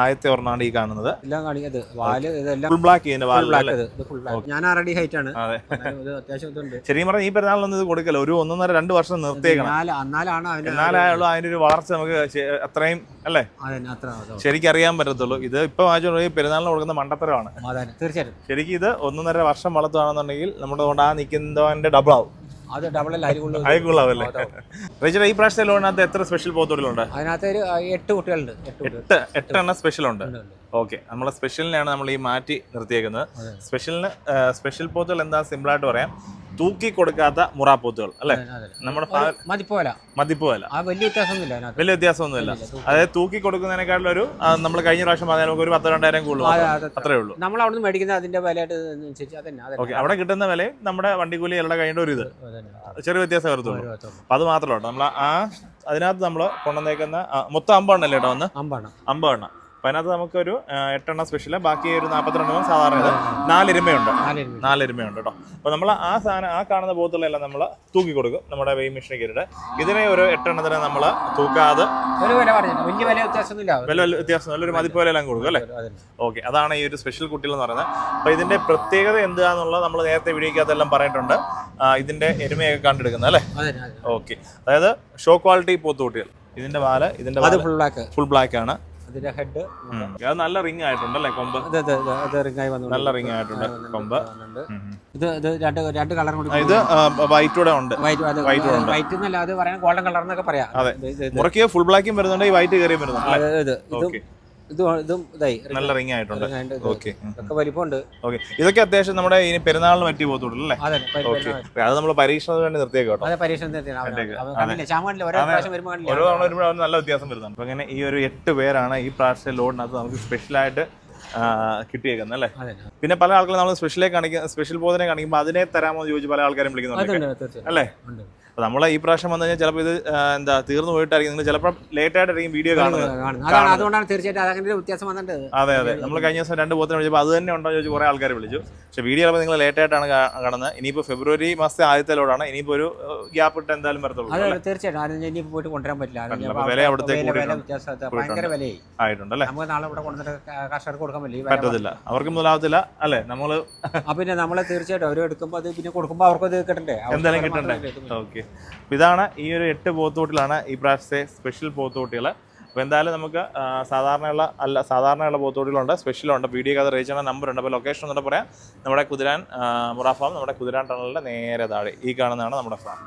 ആദ്യത്തെ ഒരെണ്ണമാണ് ഈ കാണുന്നത്. എല്ലാം കാണിക്കുന്നത് വാൽ ഇതെല്ലാം ഫുൾ ബ്ലാക്ക് ഇതിന്റെ ഫുൾ വാലിൽ ബ്ലാക്ക് ഇത് ഫുൾ ബ്ലാക്ക് ഞാൻ ആറടി ഹൈറ്റ് ആണ്. അതെ. എന്നാലും ഇത് അത്യാവശ്യം ഇതുണ്ട്. ശരിക്കും പറഞ്ഞാൽ ഈ പെരുന്നാളിലൊന്നും ഇത് കൊടുക്കല്ല. ഒരു ഒന്നൊന്നര രണ്ട് വർഷം നിർത്തിയേക്കണം. എന്നാലാണ് എന്നാലായുള്ള അതിന്റെ ഒരു വളർച്ച നമുക്ക് അത്രയും അല്ലേ? ശരിക്കും അറിയാൻ പറ്റത്തുള്ളൂ. ഇത് ഇപ്പൊ വാങ്ങിച്ചു ഈ പെരുന്നാളിന് കൊടുക്കുന്ന മണ്ടത്തരമാണ്. തീർച്ചയായിട്ടും. ശരിക്കും ഇത് ഒന്നൊന്നര വർഷം വളർത്തുകയാണെന്നുണ്ടെങ്കിൽ നമ്മുടെ കൊണ്ട് ആ നിൽക്കുന്നതിന്റെ ഡബിൾ ആവും. അത് ഡബിൾ അതിൽ കൂടുതൽ അയക്കുള്ളാവല്ലേ ഈ പ്രാവശ്യത്തെ ലോണിനകത്ത് എത്ര സ്പെഷ്യൽ പോത്തോടികളുണ്ട് അതിനകത്ത് ഒരു ആ, എട്ട് കുട്ടികളുണ്ട്. എട്ട് കുട്ടികൾ. എട്ട് എട്ട് എണ്ണം സ്പെഷ്യൽ ഉണ്ട് ഉണ്ട്. ഓക്കെ. നമ്മളെ സ്പെഷ്യലിനെയാണ് നമ്മൾ ഈ മാറ്റി നിർത്തിയേക്കുന്നത്. സ്പെഷ്യലിന് സ്പെഷ്യൽ പോത്തുകൾ എന്താ സിമ്പിളായിട്ട് പറയാം. തൂക്കി കൊടുക്കാത്ത മുറാപ്പൂത്തുകൾ അല്ലെ. നമ്മുടെ മതിപ്പോല. വലിയ വ്യത്യാസമൊന്നുമില്ല വലിയ വ്യത്യാസമൊന്നുമില്ല. അതായത് തൂക്കി. കൊടുക്കുന്നതിനേക്കാളും ഒരു നമ്മൾ കഴിഞ്ഞ പ്രാവശ്യം പറഞ്ഞാൽ നമുക്ക് ഒരു പത്ത് രണ്ടായിരം കൂടുതൽ അത്രേ ഉള്ളൂ. നമ്മൾ അവിടെ നിന്ന് മേടിക്കുന്ന അതിന്റെ വിലയായിട്ട് ഓക്കെ അവിടെ കിട്ടുന്ന വില നമ്മുടെ വണ്ടിക്കൂലി എല്ലാം കഴിഞ്ഞ ഒരു ഇത്. ചെറിയ വ്യത്യാസം വരത്തുള്ളൂ. അപ്പൊ അത് മാത്രമല്ല നമ്മൾ ആ അതിനകത്ത് നമ്മൾ കൊണ്ടുവന്നേക്കുന്ന മൊത്തം അമ്പെണ്ണല്ലേ കേട്ടോ വന്ന്? അമ്പെണ്ണ അമ്പെണ്ണ അപ്പൊ അതിനകത്ത് നമുക്കൊരു എട്ടെണ്ണം സ്പെഷ്യൽ ബാക്കി ഒരു നാൽപ്പത്തിരണ്ടെണ്ണം സാധാരണ ഇത്. നാലിരുമയുണ്ട്. നാലെരുമയുണ്ട് കേട്ടോ. അപ്പൊ നമ്മൾ ആ സാധനം ആ കാണുന്ന ബോത്തുകളെല്ലാം നമ്മൾ തൂക്കി കൊടുക്കും. നമ്മുടെ വെയ് മെഷീൻ കയറിയിട്ട്. ഇതിനെ ഒരു എട്ടെണ്ണത്തിന് നമ്മൾ തൂക്കാതെ വലിയ വില വ്യത്യാസമൊന്നുമില്ല ഒരു മതിപ്പ് വിലയെല്ലാം എല്ലാം കൊടുക്കും. അല്ലേ ഓക്കെ. അതാണ് ഈ ഒരു സ്പെഷ്യൽ കുട്ടികൾ എന്ന് പറയുന്നത്. അപ്പൊ ഇതിന്റെ പ്രത്യേകത എന്താണെന്നുള്ളത് നമ്മൾ നേരത്തെ വീഡിയോക്കകത്തെല്ലാം പറഞ്ഞിട്ടുണ്ട്. ഇതിന്റെ ഇതിന്റെ എരുമയൊക്കെ കണ്ടെടുക്കുന്നത് അല്ലേ. ഓക്കെ. അതായത് ഷോ ക്വാളിറ്റി പോത്തുകുട്ടികൾ. ഇതിന്റെ വാൽ ഇതിന്റെ ഫുൾ ബ്ലാക്ക് ഫുൾ ബ്ലാക്ക് ആണ്. അതിന്റെ ഹെഡ്. അത് നല്ല റിംഗ് ആയിട്ടുണ്ട് അല്ലേ കൊമ്പ്? അതെ അതെ അതെ. ഇത് റിങ്ങായി വന്നു നല്ല റിംഗ് ആയിട്ടുണ്ട് കൊമ്പ്. ഇത് ഇത് രണ്ട് രണ്ട് കളർ കൂടി ഇത് വൈറ്റ് കൂടെ ഉണ്ട്. വൈറ്റ്. വൈറ്റ് എന്നല്ല അത് പറയാൻ ഗോൾഡൻ കളർ എന്നൊക്കെ പറയാം. ഇത് ഫുൾ ബ്ലാക്കും വരുന്നുണ്ട് ഈ വൈറ്റ് കയറിയും വരുന്നുണ്ട് ഇത് ഇതും ഇതും ഇതും ഇതായി. നല്ല റിംഗ് ആയിട്ടുണ്ട്. ഓക്കെ. ഇതൊക്കെ വലിപ്പമുണ്ട്. ഓക്കെ. ഇതൊക്കെ അത്യാവശ്യം നമ്മുടെ ഇനി പെരുന്നാളിന് പറ്റി പോകത്തുള്ളൂ അല്ലേ? അതെ ഓക്കെ. അത് നമ്മൾ പരീക്ഷണത്തിന് വേണ്ടി നിർത്തിയേക്ക് കേട്ടോ. അതെ പരീക്ഷണത്തിന് നിർത്തിയാണ് ഓരോ പ്രാവശ്യം വരുമ്പോൾ ഓരോ തവണ വരുമ്പോൾ നല്ല വ്യത്യാസം വരുന്നുണ്ട് അപ്പൊ അങ്ങനെ ഈ ഒരു എട്ട് പേരാണ് ഈ പ്രാവശ്യത്തെ ലോഡിനകത്ത് നമുക്ക് സ്പെഷ്യലായിട്ട് കിട്ടിയേക്കുന്നത് അല്ലേ? പിന്നെ പല ആൾക്കാരും നമ്മൾ സ്പെഷ്യലേ കാണിക്കുക സ്പെഷ്യൽ ബോധനെ കാണിക്കുമ്പോൾ അതിനെ തരാമോ ചോദിച്ച് പല ആൾക്കാരും വിളിക്കുന്നുണ്ട് അല്ലേ? ഉണ്ട് അപ്പൊ നമ്മൾ ഈ പ്രാവശ്യം വന്നു കഴിഞ്ഞാൽ ചിലപ്പോൾ ഇത് എന്താ തീർന്നു പോയിട്ടായിരിക്കും. നിങ്ങൾ ചിലപ്പോൾ ലേറ്റ് ആയിട്ടായിരിക്കും വീഡിയോ കാണുന്നത് അതുകൊണ്ടാണ് തീർച്ചയായിട്ടും അതങ്ങനെ വ്യത്യാസം വന്നിട്ടുണ്ട് അതെ അതെ. നമ്മൾ കഴിഞ്ഞ ദിവസം രണ്ട് പോത്തിനെ വിളിച്ചപ്പോൾ അത് തന്നെ ഉണ്ടോ ചോദിച്ചു കുറേ ആൾക്കാർ വിളിച്ചു. പക്ഷേ വീഡിയോ ചിലപ്പോൾ നിങ്ങൾ ലേറ്റ് ആയിട്ടാണ് കടന്ന് കാണുന്നത്. ഇനിയിപ്പോൾ ഫെബ്രുവരി മാസത്തെ ആദ്യത്തെ ലോഡാണ് ഇനിയിപ്പോൾ ഒരു ഗ്യാപ്പ് ഇട്ട് എന്തായാലും വരത്തുള്ളൂ? തീർച്ചയായിട്ടും. ഇനി പോയിട്ട് കൊണ്ടുവരാൻ പറ്റില്ല. വില അവിടുത്തെ ഭയങ്കര വിലയായി. ആയിട്ടുണ്ട് അല്ലേ? നമുക്ക് നാളെ ഇവിടെ കൊണ്ടുവന്നിട്ട് കർഷകർക്ക് കൊടുക്കാൻ പറ്റില്ല. പറ്റത്തില്ല. അവർക്ക് മുതലാവത്തില്ല അല്ലേ? നമ്മൾ പിന്നെ നമ്മൾ തീർച്ചയായിട്ടും അവർ എടുക്കുമ്പോൾ അത് പിന്നെ കൊടുക്കുമ്പോൾ അവർക്ക് അത് കിട്ടണ്ടേ? എന്തായാലും കിട്ടണ്ടേ? മാത്രമല്ലേ കിട്ടുന്നത്. അപ്പോൾ ഇതാണ് ഈ ഒരു എട്ട് പോത്തോട്ടിലാണ് ഈ പ്രാവശ്യത്തെ സ്പെഷ്യൽ പോത്തോട്ടികൾ അപ്പോൾ എന്തായാലും നമുക്ക് സാധാരണയുള്ള അല്ല സാധാരണയുള്ള പോത്തോട്ടികളുണ്ട് സ്പെഷ്യലുണ്ട് വീഡിയോ കഥ റീച്ച് ചെയ്യണ നമ്പർ ഉണ്ട്. അപ്പോൾ ലൊക്കേഷൻ എന്നിട്ട് പറയാം. നമ്മുടെ കുതിരാൻ മുറ ഫാം നമ്മുടെ കുതിരാൻ ടണലിന്റെ നേരെ താഴെ ഈ കാണുന്നതാണ് നമ്മുടെ ഫാം